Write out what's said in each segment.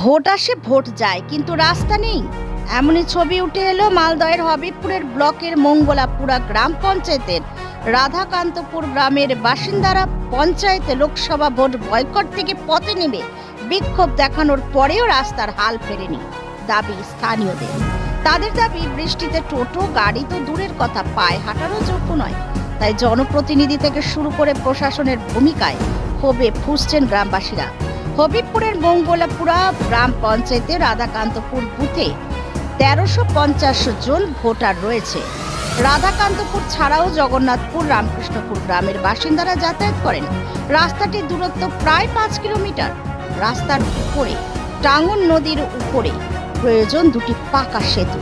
Vote আসে, vote যায়, কিন্তু রাস্তা নেই। এমনই ছবি উঠে এলো মালদহের হবিবপুরের ব্লকের মঙ্গলাপুরা গ্রাম পঞ্চায়েতের। রাধাকান্তপুর গ্রামের বাসিন্দারা পঞ্চায়েতে লোকসভা ভোট বয়কট থেকে পথে নেমে বিক্ষোভ দেখানোর পরেও রাস্তার হাল ফেরেনি দাবি স্থানীয়দের। তাদের দাবি, বৃষ্টিতে টোটো, গাড়ি তো দূরের কথা, পায় হাঁটারও যোগ্য নয়। তাই জনপ্রতিনিধি থেকে শুরু করে প্রশাসনের ভূমিকায় ক্ষোভে ফুসছেন গ্রামবাসীরা। হবিবপুরের মঙ্গলাপুরা গ্রাম পঞ্চায়েতে রাধাকান্তপুর বুথে তেরোশো পঞ্চাশ জন ভোটার রয়েছে। রাধাকান্তপুর ছাড়াও জগন্নাথপুর, রামকৃষ্ণপুর গ্রামের বাসিন্দারা যাতায়াত করেন। রাস্তাটির দূরত্ব প্রায় পাঁচ কিলোমিটার। রাস্তার উপরে, টাঙ্গন নদীর উপরে প্রয়োজন দুটি পাকা সেতু।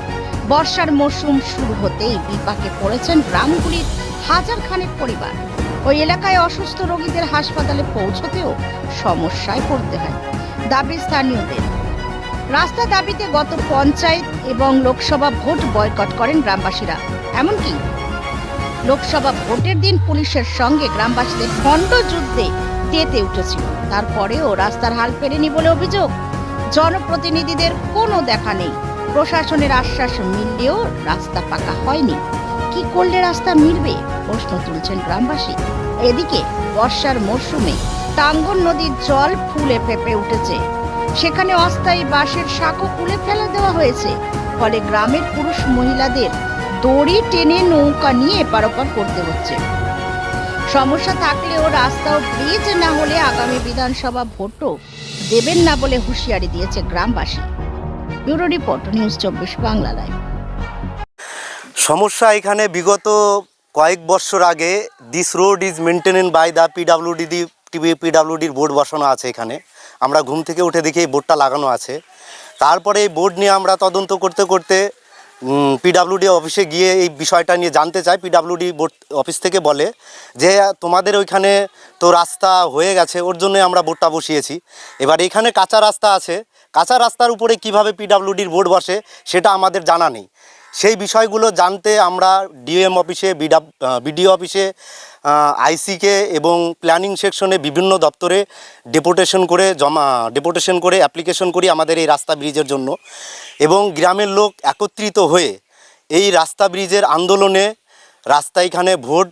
বর্ষার মরশুম শুরু হতেই বিপাকে পড়েছেন গ্রামগুলির হাজার খানেক পরিবার। ওই এলাকায় অসুস্থ রোগীদের হাসপাতালে পৌঁছতেও সমস্যায় পড়তে হয়। দাবি স্থানীয়দের। রাস্তা দাবিতে গত পঞ্চায়েত এবং লোকসভা ভোট বয়কট করেন গ্রামবাসীরা। এমনকি লোকসভা ভোটের দিন পুলিশের সঙ্গে গ্রামবাসীদের খণ্ড যুদ্ধে তেতে উঠেছিল। তারপরেও রাস্তার হাল ফেরেনি বলে অভিযোগ। জনপ্রতিনিধিদের কোনো দেখা নেই। প্রশাসনের আশ্বাস মিললেও রাস্তা পাকা হয়নি। কি করলে রাস্তা মিলবে? প্রশ্ন তুলছেন গ্রামবাসী। এদিকে বর্ষার মরশুমে টাঙ্গন নদীর জল ফুলে ফেপে উঠেছে। সেখানে অস্থায়ী বাঁশের শাঁখো খুলে ফেলে দেওয়া হয়েছে। ফলে গ্রামের পুরুষ মহিলাদের দড়ি টেনে নৌকা নিয়ে এপার ওপার করতে হচ্ছে। সমস্যা থাকলেও রাস্তা ও ব্রিজ না হলে আগামী বিধানসভা ভোটও দেবেন না বলে হুঁশিয়ারি দিয়েছে গ্রামবাসী। ব্যুরো রিপোর্ট, নিউজ চব্বিশ বাংলা লাইভ। সমস্যা এখানে বিগত কয়েক বছর আগে this road is maintained by the PWD TV পিডাব্লিউডির board বসানো আছে এখানে। আমরা ঘুম থেকে উঠে দেখি এই বোর্ডটা লাগানো আছে। তারপরে এই বোর্ড নিয়ে আমরা তদন্ত করতে করতে পিডাব্লিউডি অফিসে গিয়ে এই বিষয়টা নিয়ে জানতে চাই। পিডাব্লিউডি বোর্ড অফিস থেকে বলে যে, তোমাদের ওইখানে তো রাস্তা হয়ে গেছে, ওর জন্য আমরা বোর্ডটা বসিয়েছি। এবার এখানে কাঁচা রাস্তা আছে। কাঁচা রাস্তার উপরে কীভাবে পিডাব্লিউডির বোর্ড বসে, সেটা আমাদের জানা নেই। সেই বিষয়গুলো জানতে আমরা ডিএম অফিসে বিডাব বিডিও অফিসে আইসিকে এবং প্ল্যানিং সেকশনে বিভিন্ন দপ্তরে ডেপুটেশন করে জমা ডেপুটেশন করে অ্যাপ্লিকেশন করি আমাদের এই রাস্তা ব্রিজের জন্য। এবং গ্রামের লোক একত্রিত হয়ে এই রাস্তা ব্রিজের আন্দোলনে রাস্তা এখানে ভোট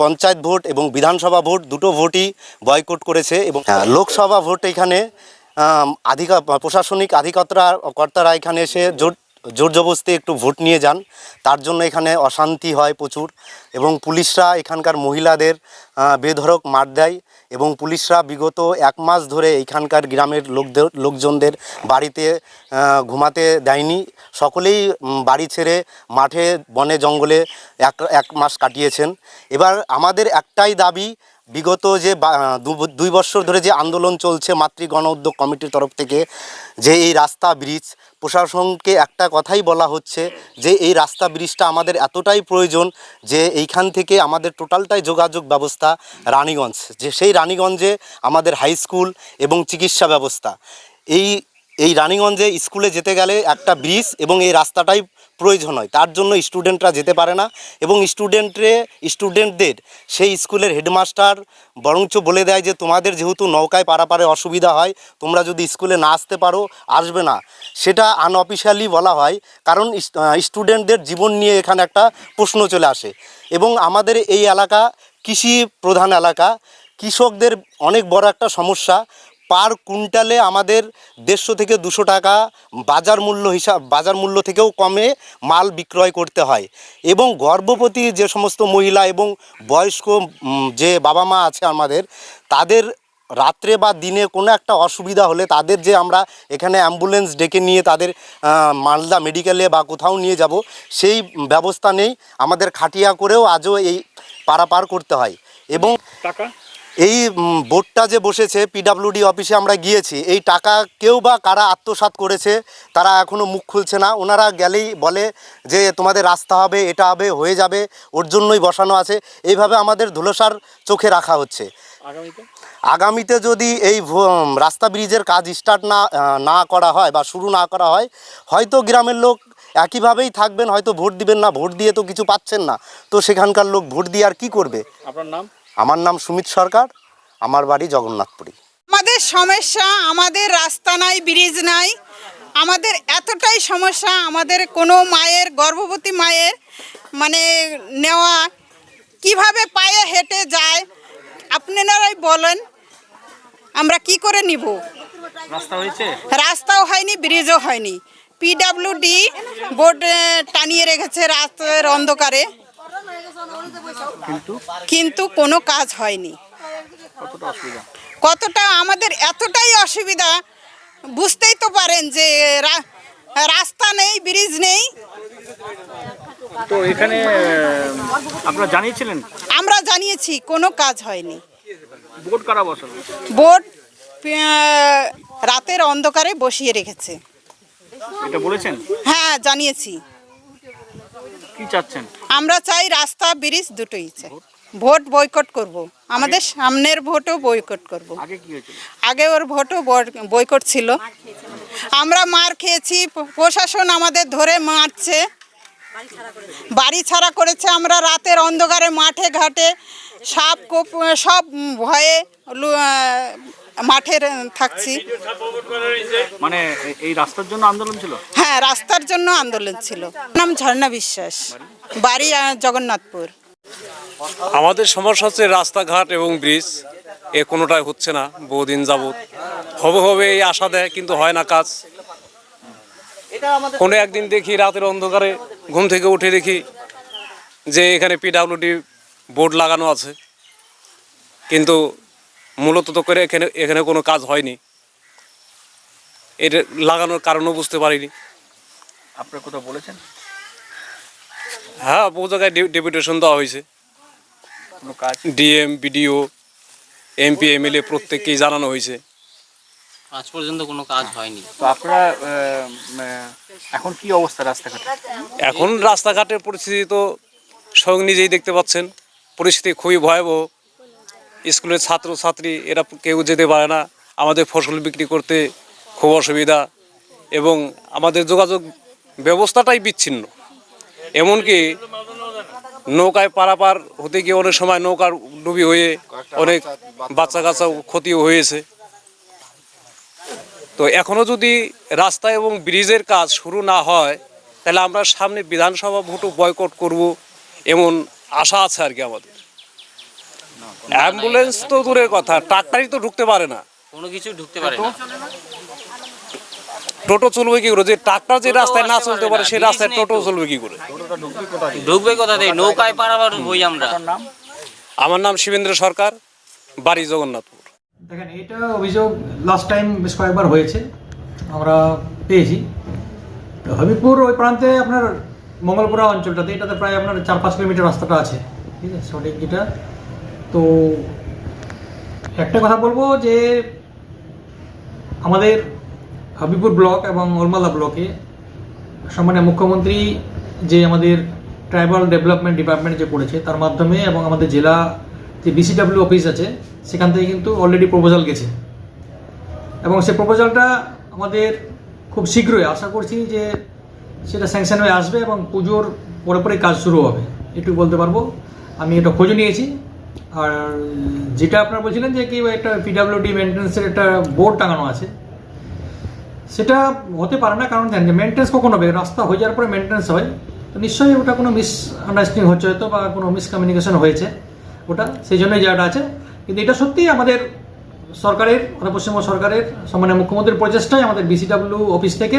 পঞ্চায়েত ভোট এবং বিধানসভা ভোট দুটো ভোটই বয়কট করেছে এবং হ্যাঁ, লোকসভা ভোট এখানে আধিকা প্রশাসনিক আধিকর্তারা কর্তারা এখানে এসে জোর জোর জবস্তি একটু ভোট নিয়ে যান। তার জন্য এখানে অশান্তি হয় প্রচুর এবং পুলিশরা এখানকার মহিলাদের আহ, বেধড়ক মার দেয় এবং পুলিশরা বিগত এক মাস ধরে এখানকার গ্রামের লোকদের লোকজনদের বাড়িতে ঘুমাতে দেয়নি। সকলেই বাড়ি ছেড়ে মাঠে বনে জঙ্গলে এক এক মাস কাটিয়েছেন। এবার আমাদের একটাই দাবি বিগত যে দুই বছর ধরে যে আন্দোলন চলছে মাতৃ গণ উদ্যোগ কমিটির তরফ থেকে, যে এই রাস্তা ব্রিজ, প্রশাসনকে একটা কথাই বলা হচ্ছে যে এই রাস্তা ব্রিজটা আমাদের এতটাই প্রয়োজন যে এইখান থেকে আমাদের টোটালটাই যোগাযোগ ব্যবস্থা রানীগঞ্জ, যে সেই রানীগঞ্জে আমাদের হাই স্কুল এবং চিকিৎসা ব্যবস্থা। এই এই রানীগঞ্জে স্কুলে যেতে গেলে একটা ব্রিজ এবং এই রাস্তাটাই প্রয়োজন হয়। তার জন্য স্টুডেন্টরা যেতে পারে না এবং স্টুডেন্টরে স্টুডেন্টদের সেই স্কুলের হেডমাস্টার বরঞ্চ বলে দেয় যে, তোমাদের যেহেতু নৌকায় পারাপারে অসুবিধা হয়, তোমরা যদি স্কুলে না আসতে পারো, আসবে না। সেটা আনঅফিসিয়ালি বলা হয়, কারণ স্টুডেন্টদের জীবন নিয়ে এখানে একটা প্রশ্ন চলে আসে। এবং আমাদের এই এলাকা কৃষি প্রধান এলাকা। কৃষকদের অনেক বড় একটা সমস্যা। পার কুইন্টালে আমাদের দেড়শো থেকে দুশো টাকা বাজার মূল্য হিসাব, বাজার মূল্য থেকেও কমে মাল বিক্রয় করতে হয়। এবং গর্ভবতী যে সমস্ত মহিলা এবং বয়স্ক যে বাবা মা আছে আমাদের, তাদের রাত্রে বা দিনে কোনো একটা অসুবিধা হলে তাদের যে আমরা এখানে অ্যাম্বুলেন্স ডেকে নিয়ে তাদের মালদা মেডিকেলে বা কোথাও নিয়ে যাব, সেই ব্যবস্থা নেই। আমাদের খাটিয়া করেও আজও এই পারাপার করতে হয়। এবং টাকা? এই বোর্ডটা যে বসেছে পিডাব্লিউডি অফিসে আমরা গিয়েছি এই টাকা কেউ বা কারা আত্মসাৎ করেছে তারা এখনও মুখ খুলছে না। ওনারা গেলেই বলে যে তোমাদের রাস্তা হবে এটা হবে হয়ে যাবে ওর জন্যই বসানো আছে। এইভাবে আমাদের ধুলোসার চোখে রাখা হচ্ছে। আগামীতে? আগামীতে যদি এই ভ- রাস্তা ব্রিজের কাজ স্টার্ট না না করা হয় বা শুরু না করা হয় হয়তো গ্রামের লোক একইভাবেই থাকবেন হয়তো ভোট দিবেন না ভোট দিয়ে তো কিছু পাচ্ছেন না। তো সেখানকার লোক ভোট দিয়ে আর কি করবে? আপনার নাম? আমার নাম সুমিত সরকার আমার বাড়ি জগন্নাথপুরী। আমাদের সমস্যা আমাদের রাস্তা নাই ব্রিজ নাই। আমাদের এতটাই সমস্যা আমাদের কোনো মায়ের গর্ভবতী মায়ের মানে নেওয়া কীভাবে পায়ে হেঁটে যায় আপনারাই বলেন আমরা কি করে নিব? রাস্তাও হয়নি ব্রিজও হয়নি। পিডাব্লিউডি বোর্ড টানিয়ে রেখেছে রাস্তার অন্ধকারে। কিন্তু কিন্তু কোনো কাজ হয়নি। কতটা আমাদের এতটাই অসুবিধা বুঝতেই তো পারেন যে রাস্তা নেই ব্রিজ নেই। তো এখানে আপনারা জানিয়েছিলেন? আমরা জানিয়েছি কোনো কাজ হয়নি। বোর্ড কারা বসালো? বোর্ড রাতের অন্ধকারে বসিয়ে রেখেছে। এটা বলেছেন? হ্যাঁ জানিয়েছি। কি চাচ্ছেন? আমরা চাই রাস্তা ব্রিজ দুটোই চাই। ভোট বয়কট করব। আমাদের সামনের ভোটও বয়কট করব। আগে কি হয়েছিল? আগে ওর ভোটও বয়কট ছিল। আমরা মার খেয়েছি প্রশাসন আমাদের ধরে মারছে। বাড়ি ছাড়া করেছে আমরা রাতের অন্ধকারে মাঠে ঘাটে সাপ কোপ সব ভয়ে মাঠে থাকছি। মানে এই রাস্তার জন্য আন্দোলন ছিল? হ্যাঁ রাস্তার জন্য আন্দোলন ছিল। নাম ঝর্ণা বিশ্বাস। বাড়ি জগন্নাথপুর। আমাদের সমস্যা হচ্ছে রাস্তাঘাট এবং ব্রিজ। এ কোনোটাই হচ্ছে না বহুদিন যাবৎ। হবে হবে এই আশা দেয় কিন্তু হয় না কাজ। কোনো একদিন দেখি রাতের অন্ধকারে ঘুম থেকে উঠে দেখি যে এখানে পিডাব্লিউডি বোর্ড লাগানো আছে। কিন্তু মূলত তো করে এখানে এখানে কোনো কাজ হয়নি। এটা লাগানোর কারণও বুঝতে পারিনি। আপনার কোথাও বলেছেন? হ্যাঁ বহু জায়গায় ডেপুটেশন দেওয়া হয়েছে। কোনো কাজ? ডিএম বিডিও এমপি এমএলএ প্রত্যেককেই জানানো হয়েছে। আজ পর্যন্ত কোনো কাজ হয়নি। তো আপনারা এখন কি অবস্থা রাস্তাঘাটে? এখন রাস্তাঘাটের পরিস্থিতি তো স্বয়ং নিজেই দেখতে পাচ্ছেন। পরিস্থিতি খুবই ভয়াবহ। স্কুলের ছাত্র ছাত্রী এরা কেউ যেতে পারে না। আমাদের ফসল বিক্রি করতে খুব অসুবিধা এবং আমাদের যোগাযোগ ব্যবস্থাটাই বিচ্ছিন্ন। এমনকি নৌকায় পারাপার হতে গিয়ে অনেক সময় নৌকার ডুবি হয়ে অনেক বাচ্চা কাচ্চা ক্ষতিও হয়েছে। তো এখনও যদি রাস্তা এবং ব্রিজের কাজ শুরু না হয়, তাহলে আমরা সামনে বিধানসভা ভোটও বয়কট করব এমন আশা আছে আর কি আমাদের। অ্যাম্বুলেন্স তো দূরের কথা ট্রাক্টারই তো ঢুকতে পারে না। কোনো কিছু ঢুকতে পারে না। টোটো চলবে কি করে? যে ট্রাক্টর যে রাস্তায় না চলতে পারে সেই রাস্তায় টোটো চলবে কি করে? ঢুকবে কোথা থেকে নৌকায় পারাবার হই আমরা। আমার নাম শিবেন্দ্র সরকার বাড়ি জগন্নাথপুর। দেখেন এটা অভিযোগ লাস্ট টাইম বেশ কয়েকবার হয়েছে আমরা পেয়েছি। তো হবিপুর ওই প্রান্তে আপনার মঙ্গলপুরা অঞ্চলটাতে এটাতে প্রায় আপনার চার পাঁচ কিলোমিটার রাস্তাটা আছে। ঠিক আছে সঠিক এটা। তো একটা কথা বলব যে আমাদের হবিপুর ব্লক এবং ওলমালা ব্লকে সম্মানীয় মুখ্যমন্ত্রী যে আমাদের ট্রাইবাল ডেভেলপমেন্ট ডিপার্টমেন্ট যে করেছে, তার মাধ্যমে এবং আমাদের জেলা যে বিসিডাব্লিউ অফিস আছে, সেখান থেকে কিন্তু অলরেডি প্রপোজাল গেছে। এবং সে প্রপোজালটা আমাদের খুব শীঘ্রই, আশা করছি যে সেটা স্যাংশন হয়ে আসবে এবং পুজোর পরে পরে কাজ শুরু হবে। এটুকু বলতে পারব। আমি এটা খোঁজ নিয়েছি। আর যেটা আপনারা বলছিলেন যে কি একটা পিডাব্লিউডি মেনটেন্সের একটা বোর্ড টাঙানো আছে, সেটা হতে পারে না, কারণ দেখেন যে মেনটেন্স কখন হবে? রাস্তা হয়ে যাওয়ার পরে মেনটেন্স হয়। তো নিশ্চয়ই ওটা কোনো মিস আন্ডারস্ট্যান্ডিং হচ্ছে হয়তো বা কোনো মিসকমিউনিকেশন হয়েছে ওটা, সেই জন্যই জায়গাটা আছে। কিন্তু এটা সত্যিই আমাদের সরকারের অর্থাৎ পশ্চিমবঙ্গ সরকারের সম্মানীয় মুখ্যমন্ত্রীর প্রচেষ্টায় আমাদের বিসিডাব্লিউ অফিস থেকে,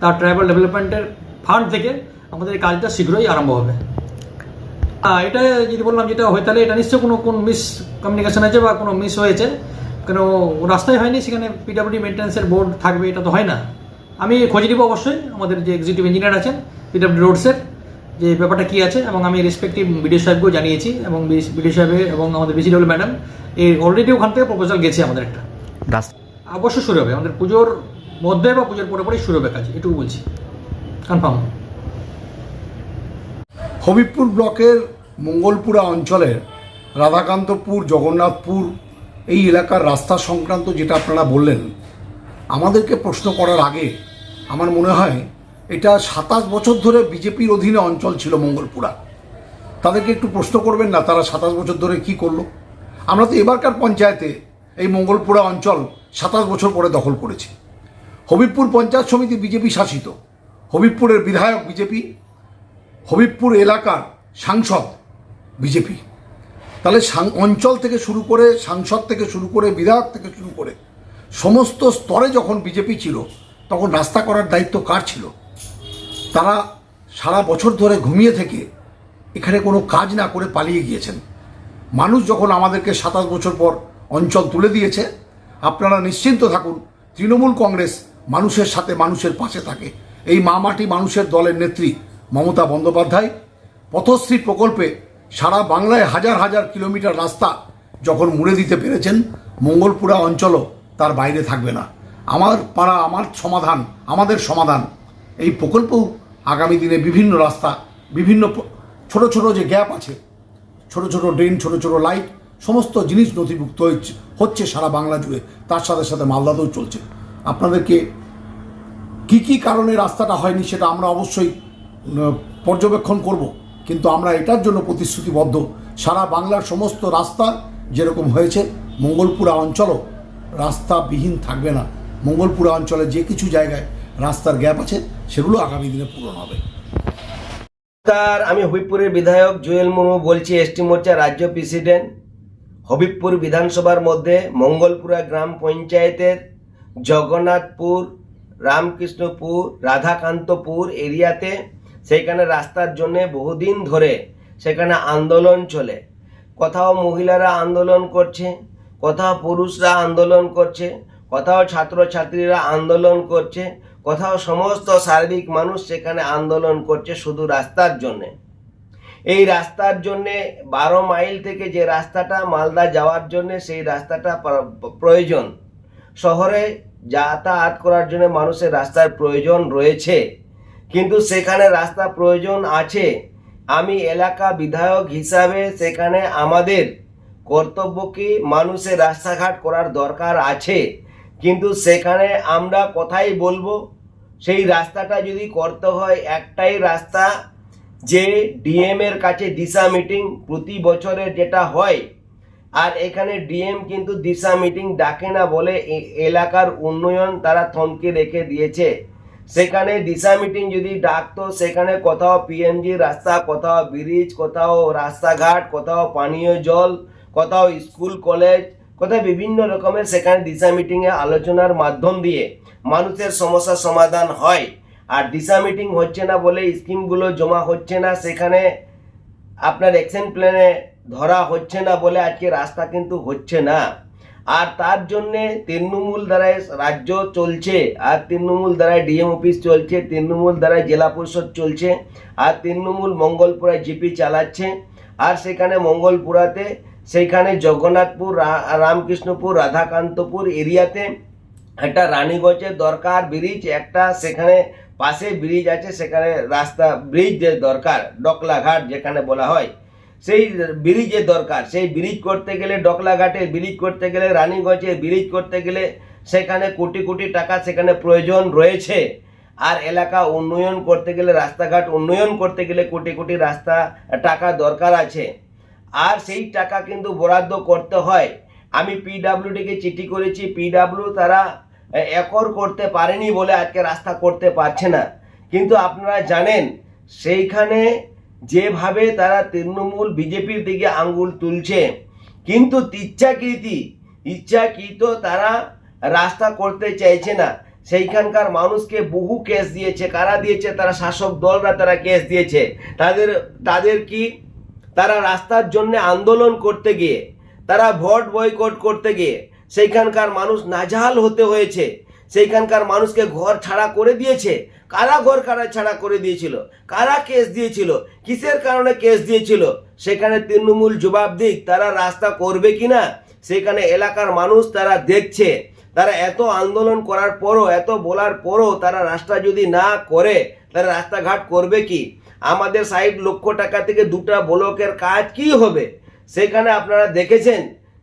তার ট্রাইবাল ডেভেলপমেন্টের ফান্ড থেকে আমাদের এই কাজটা শীঘ্রই আরম্ভ হবে। এটা যদি বললাম যেটা হয় তাহলে এটা নিশ্চয়ই কোনো কোন মিস কমিউনিকেশন আছে বা কোনো মিস হয়েছে? কেন রাস্তায় হয়নি সেখানে পিডাব্লিউডি মেনটেন্সের বোর্ড থাকবে এটা তো হয় না। আমি খোঁজ নিব অবশ্যই আমাদের যে এক্সিকিউটিভ ইঞ্জিনিয়ার আছেন পিডাব্লিউ রোডসের যে ব্যাপারটা কী আছে এবং আমি রেসপেক্টিভ বিডিও সাহেবকেও জানিয়েছি এবং বিডিও সাহেব এবং আমাদের বিসিডব্লিউ ম্যাডাম এই অলরেডি ওখান থেকে প্রপোজাল গেছে আমাদের একটা। অবশ্যই শুরু হবে আমাদের পুজোর মধ্যে বা পুজোর পরে পরেই শুরু হবে কাজ এটুকু বলছি। কনফার্ম হবিবপুর ব্লকের মঙ্গলপুরা অঞ্চলের রাধাকান্তপুর, জগন্নাথপুর, এই এলাকার রাস্তা সংক্রান্ত যেটা আপনারা বললেন, আমাদেরকে প্রশ্ন করার আগে আমার মনে হয় এটা সাতাশ বছর ধরে বিজেপির অধীনে অঞ্চল ছিল মঙ্গলপুরা। তাদেরকে একটু প্রশ্ন করবেন না, তারা সাতাশ বছর ধরে কি করল? আমরা তো এবারকার পঞ্চায়েতে এই মঙ্গলপুরা অঞ্চল সাতাশ বছর পরে দখল করেছে। হবিবপুর পঞ্চায়েত সমিতি বিজেপি শাসিত, হবিবপুরের বিধায়ক বিজেপি, হবিবপুর এলাকার সাংসদ বিজেপি। তাহলে অঞ্চল থেকে শুরু করে, সাংসদ থেকে শুরু করে, বিধায়ক থেকে শুরু করে, সমস্ত স্তরে যখন বিজেপি ছিল, তখন রাস্তা করার দায়িত্ব কার ছিল? তারা সারা বছর ধরে ঘুমিয়ে থেকে এখানে কোনো কাজ না করে পালিয়ে গিয়েছেন। মানুষ যখন আমাদেরকে সাতাশ বছর পর অঞ্চল তুলে দিয়েছে, আপনারা নিশ্চিন্ত থাকুন, তৃণমূল কংগ্রেস মানুষের সাথে মানুষের পাশে থাকে। এই মা মাটি মানুষের দলের নেত্রী মমতা বন্দ্যোপাধ্যায়, পথশ্রী প্রকল্পে সারা বাংলায় হাজার হাজার কিলোমিটার রাস্তা যখন মুড়ে দিতে পেরেছেন, মঙ্গলপুরা অঞ্চলও তার বাইরে থাকবে না। আমার পাড়া, আমার সমাধান, আমাদের সমাধান। এই প্রকল্পও আগামী দিনে বিভিন্ন রাস্তা, বিভিন্ন ছোট ছোট যে গ্যাপ আছে, ছোট ছোট ড্রেন, ছোট ছোট লাইট, সমস্ত জিনিস নথিভুক্ত হচ্ছে হচ্ছে সারা বাংলা জুড়ে। তার সাথে সাথে মালদাতেও চলছে। আপনাদেরকে কি কি কারণে রাস্তাটা হয়নি সেটা আমরা অবশ্যই পর্যবেক্ষণ করব। কিন্তু আমরা এটার জন্য প্রতিশ্রুতিবদ্ধ। সারা বাংলার সমস্ত রাস্তা যেরকম হয়েছে, মঙ্গলপুরা অঞ্চলও রাস্তাবিহীন থাকবে না। মঙ্গলপুরা অঞ্চলে যে কিছু জায়গায় রাস্তার গ্যাপ আছে, সেগুলো আগামী দিনে পূরণ হবে। তার আমি হবিবপুরের বিধায়ক জুয়েল মুর্মু বলছি এসটি মোর্চা রাজ্য প্রেসিডেন্ট। হবিবপুর বিধানসভার মধ্যে মঙ্গলপুরা গ্রাম পঞ্চায়েতের জগন্নাথপুর, রামকৃষ্ণপুর, রাধাকান্তপুর এরিয়াতে সেইখানে রাস্তার জন্য বহুদিন ধরে সেখানে আন্দোলন চলে। কোথাও মহিলারা আন্দোলন করছে, কোথাও পুরুষরা আন্দোলন করছে, কোথাও ছাত্রছাত্রীরা আন্দোলন করছে, কোথাও সমস্ত শারীরিক মানুষ সেখানে আন্দোলন করছে শুধু রাস্তার জন্যে। এই রাস্তার জন্যে বারো মাইল থেকে যে রাস্তাটা মালদা যাওয়ার জন্যে সেই রাস্তাটা প্রয়োজন। শহরে যাতায়াত করার জন্য মানুষের রাস্তার প্রয়োজন রয়েছে। কিন্তু সেখানে রাস্তা প্রয়োজন আছে। আমি এলাকা বিধায়ক হিসাবে সেখানে আমাদের কর্তব্য কি মানুষের রাস্তাঘাট করার দরকার আছে? কিন্তু সেখানে আমরা কথাই বলব, সেই রাস্তাটা যদি করতে হয় একটাই রাস্তা, যে ডিএম এর কাছে দিশা মিটিং প্রতি বছরের যেটা হয়, আর এখানে ডিএম কিন্তু দিশা মিটিং ডাকে না বলে এলাকার উন্নয়ন তারা থমকে রেখে দিয়েছে। সেখানে দিশা মিটিং যদি ডাকতো সেখানে কোথাও পিএমজি রাস্তা, কোথাও ব্রিজ কোথাও রাস্তাঘাট, কোথাও পানীয় জল, কোথাও স্কুল কলেজ কোথাও বিভিন্ন রকমের সেখানে দিশা মিটিংয়ে আলোচনার মাধ্যম দিয়ে মানুষের সমস্যার সমাধান হয়। আর দিশা মিটিং হচ্ছে না বলে স্কিমগুলো জমা হচ্ছে না, সেখানে আপনার অ্যাকশন প্ল্যানে ধরা হচ্ছে না বলে আজকে রাস্তা কিন্তু হচ্ছে না। আর তার জন্যে তৃণমূল দ্বারাই রাজ্য চলছে, আর তৃণমূল দ্বারাই ডিএম অফিস চলছে, তৃণমূল দ্বারাই জেলা পরিষদ চলছে, আর তৃণমূল মঙ্গলপুরায় জিপি চালাচ্ছে, আর সেখানে মঙ্গলপুরাতে সেইখানে জগন্নাথপুর রামকৃষ্ণপুর, রাধাকান্তপুর এরিয়াতে একটা রানীগঞ্জের দরকার ব্রিজ, একটা সেখানে পাশে ব্রিজ আছে, সেখানে রাস্তা ব্রিজ দরকার, ডকলাঘাট যেখানে বলা হয়। সেই ব্রিজের দরকার। সেই ব্রিজ করতে গেলে ডকলাঘাটের ব্রিজ করতে গেলে রানীগঞ্জের ব্রিজ করতে গেলে সেখানে কোটি কোটি টাকা সেখানে প্রয়োজন রয়েছে। আর এলাকা উন্নয়ন করতে গেলে, রাস্তাঘাট উন্নয়ন করতে গেলে কোটি কোটি রাস্তা, টাকা দরকার আছে। আর সেই টাকা কিন্তু বরাদ্দ করতে হয়। আমি পিডাব্লিউডিকে চিঠি করেছি, পিডাব্লিউ তারা একর করতে পারেনি বলে আজকে রাস্তা করতে পারছে না। কিন্তু আপনারা জানেন, সেইখানে যেভাবে তারা তৃণমূল বিজেপির দিকে আঙ্গুল তুলছে, কিন্তু ইচ্ছাকৃতি, ইচ্ছাকৃত তারা রাস্তা করতে চাইছে না। সেইখানকার মানুষকে বহু কেস দিয়েছে। কারা দিয়েছে? তারা শাসক দলরা তারা কেস দিয়েছে। তাদের তাদের কি? তারা রাস্তার জন্য আন্দোলন করতে গিয়ে, তারা ভোট বয়কট করতে গিয়ে, সেইখানকার মানুষ নাজাহাল হতে হয়েছে। সেইখানকার মানুষকে ঘর ছাড়া করে দিয়েছে। কারা ঘর কারা ছাড়া করে দিয়েছিল? কারা কেস দিয়েছিল? কিসের কারণে কেস দিয়েছিল? সেখানে তৃণমূল জবাব দিক তারা রাস্তা করবে কি না সেখানে এলাকার মানুষ তারা দেখছে। তারা এত আন্দোলন করার পরও, এত বলার পরও তারা রাস্তা যদি না করে, তারা রাস্তাঘাট করবে কি? আমাদের ষাট লক্ষ টাকা থেকে দুটা ব্লকের কাজ কি হবে? সেখানে আপনারা দেখেছেন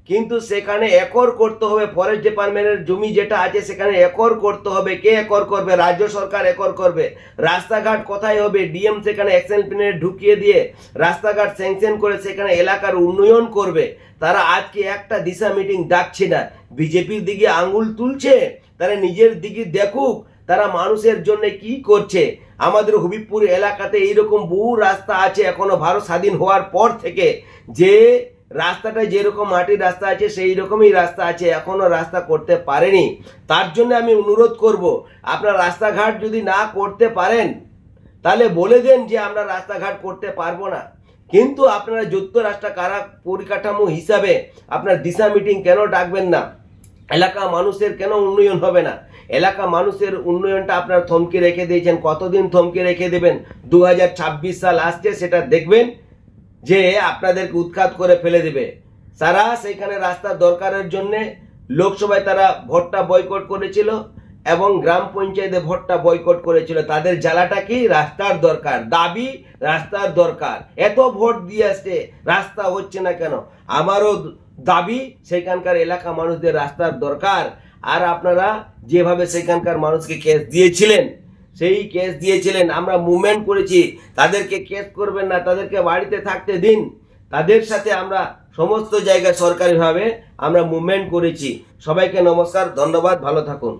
কিন্তু সেখানে একর করতে হবে ফরেস্ট ডিপার্টমেন্টের জমি যেটা আছে সেখানে একর করতে হবে। কে একর করবে? রাজ্য সরকার একর করবে। রাস্তাঘাট কোথায় হবে? ডিএম সেখানে অ্যাকশন প্ল্যানে ঢুকিয়ে দিয়ে রাস্তাঘাট স্যাংশন করে সেখানে এলাকার উন্নয়ন করবে। তারা আজকে একটা দিশা মিটিং ডাকছে না। বিজেপির দিকে আঙ্গুল তুলছে, তারা নিজের দিকে দেখুক, তারা মানুষের জন্য কি করছে। আমাদের হবিবপুর এলাকাতে এইরকম বহু রাস্তা আছে এখনও ভারত স্বাধীন হওয়ার পর থেকে যে রাস্তাটা যেরকম মাটির রাস্তা আছে, সেই রকমই রাস্তা আছে। এখনও রাস্তা করতে পারেনি। তার জন্য আমি অনুরোধ করব, আপনার রাস্তাঘাট যদি না করতে পারেন, তাহলে বলে দেন যে আমরা রাস্তাঘাট করতে পারব না। কিন্তু আপনারা যুক্তরাষ্ট্র কারা পরিকাঠামো হিসাবে আপনার দিশা মিটিং কেন ডাকবেন না? এলাকা মানুষের কেন উন্নয়ন হবে না? এলাকা মানুষের উন্নয়নটা আপনার থমকে রেখে দিয়েছেন। কতদিন থমকে রেখে দেবেন? দু হাজার ছাব্বিশ সাল আসছে, সেটা দেখবেন। যে আপনাদেরকে উৎখাত করে ফেলে দেবে। সারা সেইখানে রাস্তার দরকারের জন্য লোকসভায় তারা ভোটটা বয়কট করেছিল এবং গ্রাম পঞ্চায়েতে ভোটটা বয়কট করেছিল, তাদের জ্বালাটা কি? রাস্তার দরকার। দাবি, রাস্তার দরকার। এত ভোট দিয়ে আসছে রাস্তা হচ্ছে না কেন? আমারও দাবি, সেখানকার এলাকা মানুষদের রাস্তার দরকার। আর আপনারা যেভাবে সেখানকার মানুষকে কেস দিয়েছিলেন সেই কেস দিয়েছিলেন, আমরা মুভমেন্ট করেছি, তাদেরকে কেস করবেন না, তাদেরকে বাড়িতে থাকতে দিন। তাদের সাথে আমরা সমস্ত জায়গায় সরকারিভাবে আমরা মুভমেন্ট করেছি। সবাইকে নমস্কার, ধন্যবাদ, ভালো থাকুন।